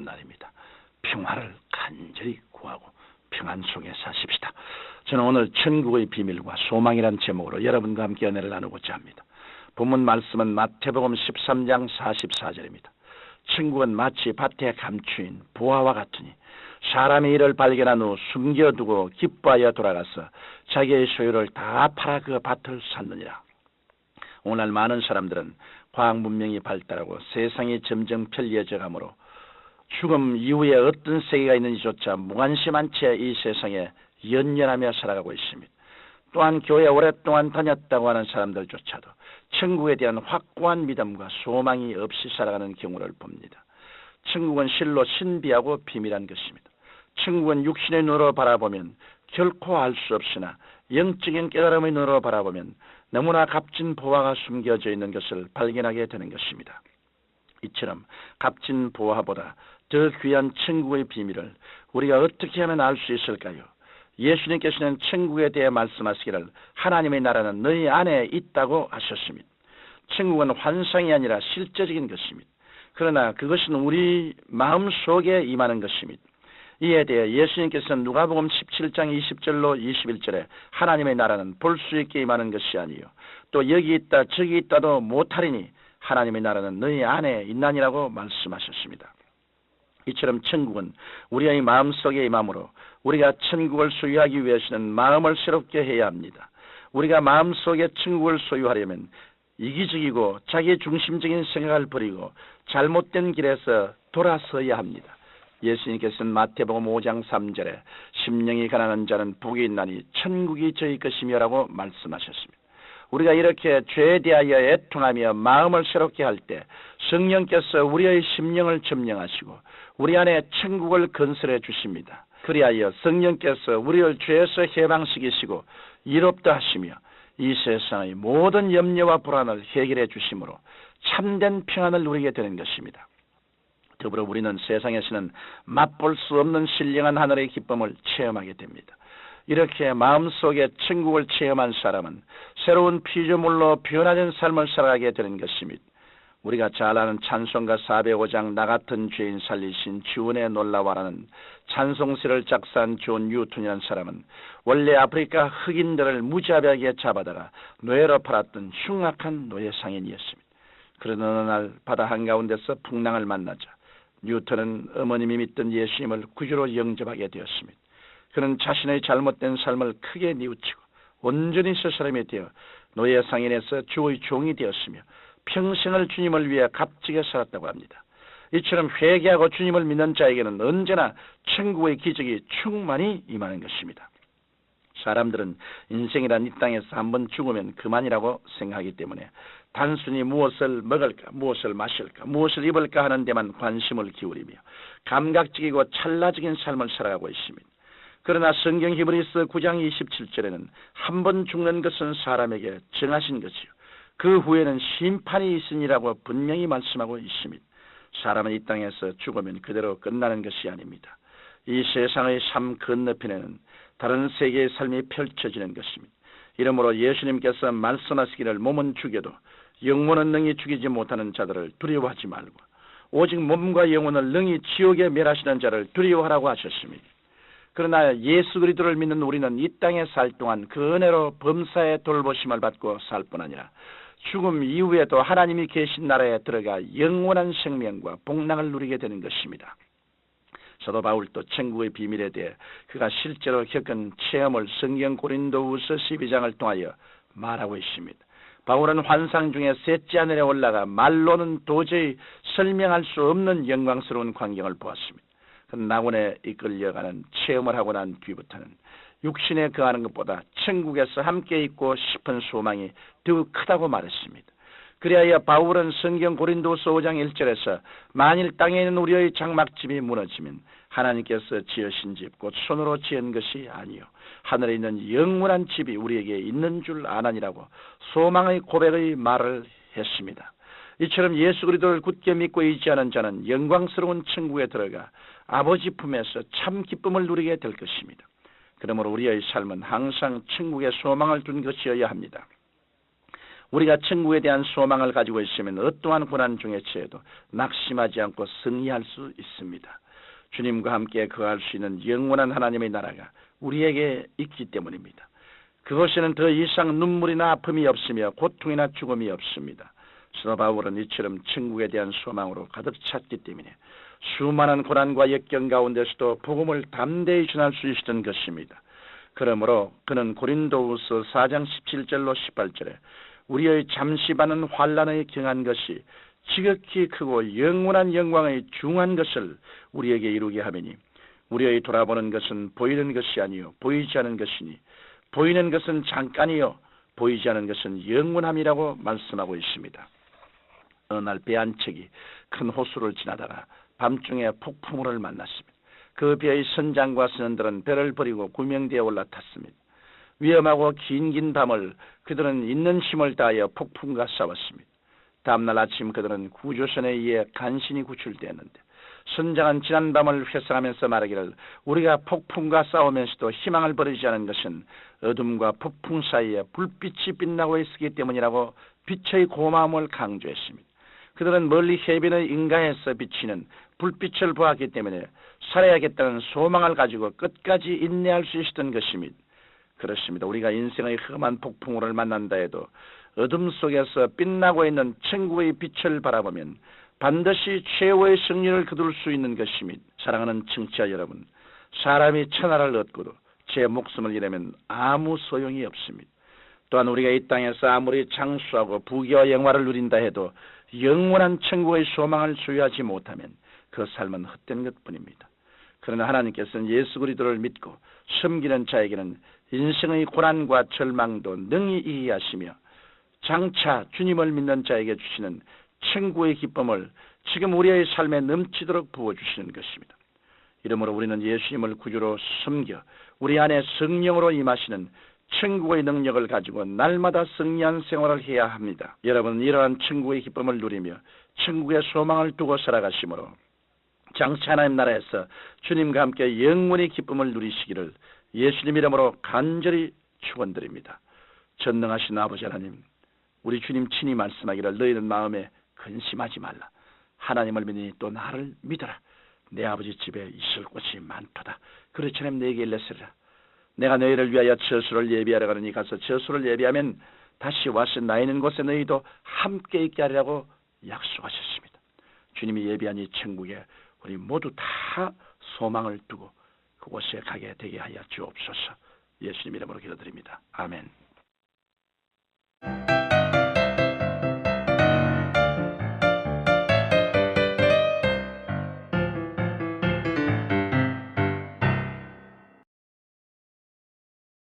어려운 날입니다. 평화를 간절히 구하고 평안 속에 사십시다. 저는 오늘 천국의 비밀과 소망이란 제목으로 여러분과 함께 연애를 나누고자 합니다. 본문 말씀은 마태복음 13장 44절입니다. 천국은 마치 밭에 감추인 보화와 같으니 사람이 이를 발견한 후 숨겨두고 기뻐하여 돌아가서 자기의 소유를 다 팔아 그 밭을 샀느니라. 오늘 많은 사람들은 과학 문명이 발달하고 세상이 점점 편리해져 가므로 죽음 이후에 어떤 세계가 있는지조차 무관심한 채 이 세상에 연연하며 살아가고 있습니다. 또한 교회 오랫동안 다녔다고 하는 사람들조차도 천국에 대한 확고한 믿음과 소망이 없이 살아가는 경우를 봅니다. 천국은 실로 신비하고 비밀한 것입니다. 천국은 육신의 눈으로 바라보면 결코 알 수 없으나 영적인 깨달음의 눈으로 바라보면 너무나 값진 보화가 숨겨져 있는 것을 발견하게 되는 것입니다. 이처럼 값진 보화보다 더 귀한 천국의 비밀을 우리가 어떻게 하면 알 수 있을까요? 예수님께서는 천국에 대해 말씀하시기를 하나님의 나라는 너희 안에 있다고 하셨습니다. 천국은 환상이 아니라 실제적인 것입니다. 그러나 그것은 우리 마음 속에 임하는 것입니다. 이에 대해 예수님께서는 누가복음 17장 20절로 21절에 하나님의 나라는 볼 수 있게 임하는 것이 아니요 또 여기 있다 저기 있다도 못하리니 하나님의 나라는 너희 안에 있나니라고 말씀하셨습니다. 이처럼 천국은 우리의 마음속에 임함으로 우리가 천국을 소유하기 위해서는 마음을 새롭게 해야 합니다. 우리가 마음속에 천국을 소유하려면 이기적이고 자기 중심적인 생각을 버리고 잘못된 길에서 돌아서야 합니다. 예수님께서는 마태복음 5장 3절에 심령이 가난한 자는 복이 있나니 천국이 저희 것이며라고 말씀하셨습니다. 우리가 이렇게 죄에 대하여 애통하며 마음을 새롭게 할 때 성령께서 우리의 심령을 점령하시고 우리 안에 천국을 건설해 주십니다. 그리하여 성령께서 우리를 죄에서 해방시키시고 이롭다 하시며 이 세상의 모든 염려와 불안을 해결해 주심으로 참된 평안을 누리게 되는 것입니다. 더불어 우리는 세상에서는 맛볼 수 없는 신령한 하늘의 기쁨을 체험하게 됩니다. 이렇게 마음속에 천국을 체험한 사람은 새로운 피조물로 변화된 삶을 살아가게 되는 것입니다. 우리가 잘 아는 찬송가 405장 나 같은 죄인 살리신 주은의 놀라와라는 찬송시를 작사한 존 뉴턴이라는 사람은 원래 아프리카 흑인들을 무자비하게 잡아다가 노예로 팔았던 흉악한 노예 상인이었습니다. 그러던 어느 날 바다 한가운데서 풍랑을 만나자 뉴턴은 어머님이 믿던 예수님을 구주로 영접하게 되었습니다. 그는 자신의 잘못된 삶을 크게 뉘우치고 온전히 새 사람이 되어 노예 상인에서 주의 종이 되었으며 평생을 주님을 위해 값지게 살았다고 합니다. 이처럼 회개하고 주님을 믿는 자에게는 언제나 천국의 기적이 충만히 임하는 것입니다. 사람들은 인생이란 이 땅에서 한번 죽으면 그만이라고 생각하기 때문에 단순히 무엇을 먹을까, 무엇을 마실까, 무엇을 입을까 하는 데만 관심을 기울이며 감각적이고 찰나적인 삶을 살아가고 있습니다. 그러나 성경 히브리서 9장 27절에는 한 번 죽는 것은 사람에게 정하신 것이요. 그 후에는 심판이 있으니라고 분명히 말씀하고 있습니다. 사람은 이 땅에서 죽으면 그대로 끝나는 것이 아닙니다. 이 세상의 삶 건너편에는 다른 세계의 삶이 펼쳐지는 것입니다. 이러므로 예수님께서 말씀하시기를 몸은 죽여도 영혼은 능히 죽이지 못하는 자들을 두려워하지 말고 오직 몸과 영혼을 능히 지옥에 멸하시는 자를 두려워하라고 하셨습니다. 그러나 예수 그리스도를 믿는 우리는 이 땅에 살 동안 그 은혜로 범사의 돌보심을 받고 살 뿐 아니라 죽음 이후에도 하나님이 계신 나라에 들어가 영원한 생명과 복락을 누리게 되는 것입니다. 사도 바울도 천국의 비밀에 대해 그가 실제로 겪은 체험을 성경 고린도후서 12장을 통하여 말하고 있습니다. 바울은 환상 중에 셋째 하늘에 올라가 말로는 도저히 설명할 수 없는 영광스러운 광경을 보았습니다. 그 낙원에 이끌려가는 체험을 하고 난 뒤부터는 육신에 거하는 것보다 천국에서 함께 있고 싶은 소망이 더 크다고 말했습니다. 그리하여 바울은 성경 고린도서 5장 1절에서 만일 땅에 있는 우리의 장막집이 무너지면 하나님께서 지으신 집 곧 손으로 지은 것이 아니요 하늘에 있는 영원한 집이 우리에게 있는 줄 아나니라고 소망의 고백의 말을 했습니다. 이처럼 예수 그리스도를 굳게 믿고 의지하는 자는 영광스러운 천국에 들어가 아버지 품에서 참 기쁨을 누리게 될 것입니다. 그러므로 우리의 삶은 항상 천국에 소망을 둔 것이어야 합니다. 우리가 천국에 대한 소망을 가지고 있으면 어떠한 고난 중에 처해도 낙심하지 않고 승리할 수 있습니다. 주님과 함께 거할 수 있는 영원한 하나님의 나라가 우리에게 있기 때문입니다. 그것에는 더 이상 눈물이나 아픔이 없으며 고통이나 죽음이 없습니다. 스노 바울은 이처럼 천국에 대한 소망으로 가득 찼기 때문에 수많은 고난과 역경 가운데서도 복음을 담대히 전할 수 있었던 것입니다. 그러므로 그는 고린도후서 4장 17절로 18절에 우리의 잠시 받는 환란의 경한 것이 지극히 크고 영원한 영광의 중한 것을 우리에게 이루게 하매니 우리의 돌아보는 것은 보이는 것이 아니요 보이지 않은 것이니 보이는 것은 잠깐이요 보이지 않은 것은 영원함이라고 말씀하고 있습니다. 어느 날 배한 척이 큰 호수를 지나다가 밤중에 폭풍우를 만났습니다. 그 배의 선장과 선원들은 배를 버리고 구명대에 올라탔습니다. 위험하고 긴긴 밤을 그들은 있는 힘을 다하여 폭풍과 싸웠습니다. 다음날 아침 그들은 구조선에 의해 간신히 구출되었는데 선장은 지난 밤을 회상하면서 말하기를 우리가 폭풍과 싸우면서도 희망을 버리지 않은 것은 어둠과 폭풍 사이에 불빛이 빛나고 있기 때문이라고 빛의 고마움을 강조했습니다. 그들은 멀리 해변의 인가에서 비치는 불빛을 보았기 때문에 살아야겠다는 소망을 가지고 끝까지 인내할 수 있었던 것입니다. 그렇습니다. 우리가 인생의 험한 폭풍우를 만난다 해도 어둠 속에서 빛나고 있는 천국의 빛을 바라보면 반드시 최후의 승리를 거둘 수 있는 것입니다. 사랑하는 청취자 여러분, 사람이 천하를 얻고도 제 목숨을 잃으면 아무 소용이 없습니다. 또한 우리가 이 땅에서 아무리 장수하고 부귀와 영화를 누린다 해도 영원한 천국의 소망을 소유하지 못하면 그 삶은 헛된 것뿐입니다. 그러나 하나님께서는 예수 그리스도를 믿고 섬기는 자에게는 인생의 고난과 절망도 능히 이해하시며 장차 주님을 믿는 자에게 주시는 천국의 기쁨을 지금 우리의 삶에 넘치도록 부어주시는 것입니다. 이러므로 우리는 예수님을 구주로 섬겨 우리 안에 성령으로 임하시는 천국의 능력을 가지고 날마다 승리한 생활을 해야 합니다. 여러분 이러한 천국의 기쁨을 누리며 천국의 소망을 두고 살아가시므로 장차 하나님 나라에서 주님과 함께 영원히 기쁨을 누리시기를 예수님 이름으로 간절히 축원드립니다. 전능하신 아버지 하나님, 우리 주님 친히 말씀하기를 너희는 마음에 근심하지 말라. 하나님을 믿으니 또 나를 믿어라. 내 아버지 집에 있을 곳이 많도다. 그렇처럼 내게 일렀으리라. 내가 너희를 위하여 저수를 예비하려 가느니 가서 저수를 예비하면 다시 와서 나 있는 곳에 너희도 함께 있게 하리라고 약속하셨습니다. 주님이 예비한 이 천국에 우리 모두 다 소망을 두고 그곳에 가게 되게 하여 주옵소서. 예수님 이름으로 기도드립니다. 아멘.